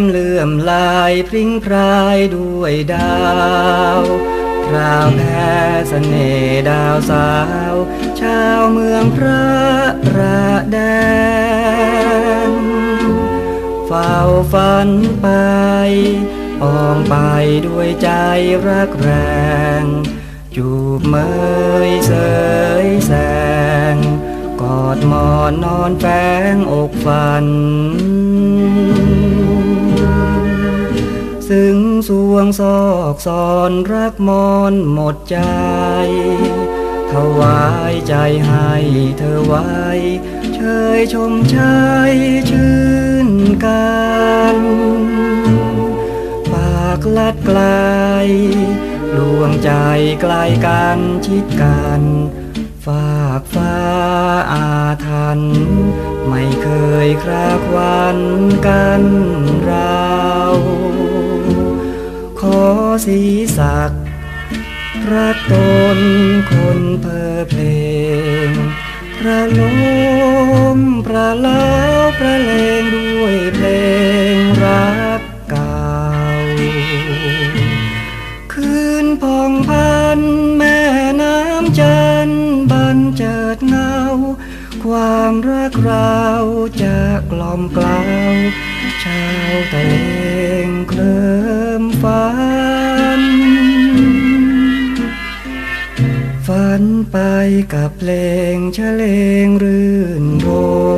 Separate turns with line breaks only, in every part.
มเลื่อมลายพริ้งพรายด้วยดาวพราวแพ้เสน่ดาวสาว ชาวเมืองพระประแดงเฝ้าฝันไปปองไปด้วยใจรักแรง จูบเมยเสยแสง กอดหมอนนอนแฝงอกฝัน ซึ่งสวงซอกซอนรักมอนหมดใจ ถวายใจให้เธอไว้ เชยชมชายชื่นกันปากลัดไกลลวงใจใกล้กันชิดกันฝากฟ้าอาทัน ไม่เคยครากวันกันเรา ขอสีสักรักตนคนเพอเพลงประลมประลาวประเลงด้วยเพลงรักเก่า คืนพองพันแม่น้ำจันบันเจิดเงา ความรักเราจะกล่อมกล่าวชาวตะเลงเคลิมฝัน ไปกับเพลงเฉลงรื่นร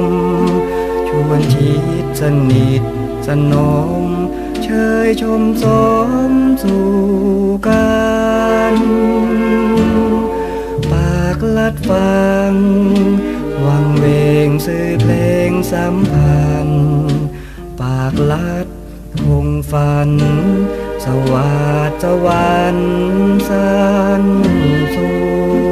ม ชวนชิดสนิทสนม เชยชมสมสู่กันปากลัดฟัง วังเวงสื่อเพลงสัมพันธ์ปากลัดคงฝัน สวัสดสวรรค์สันสู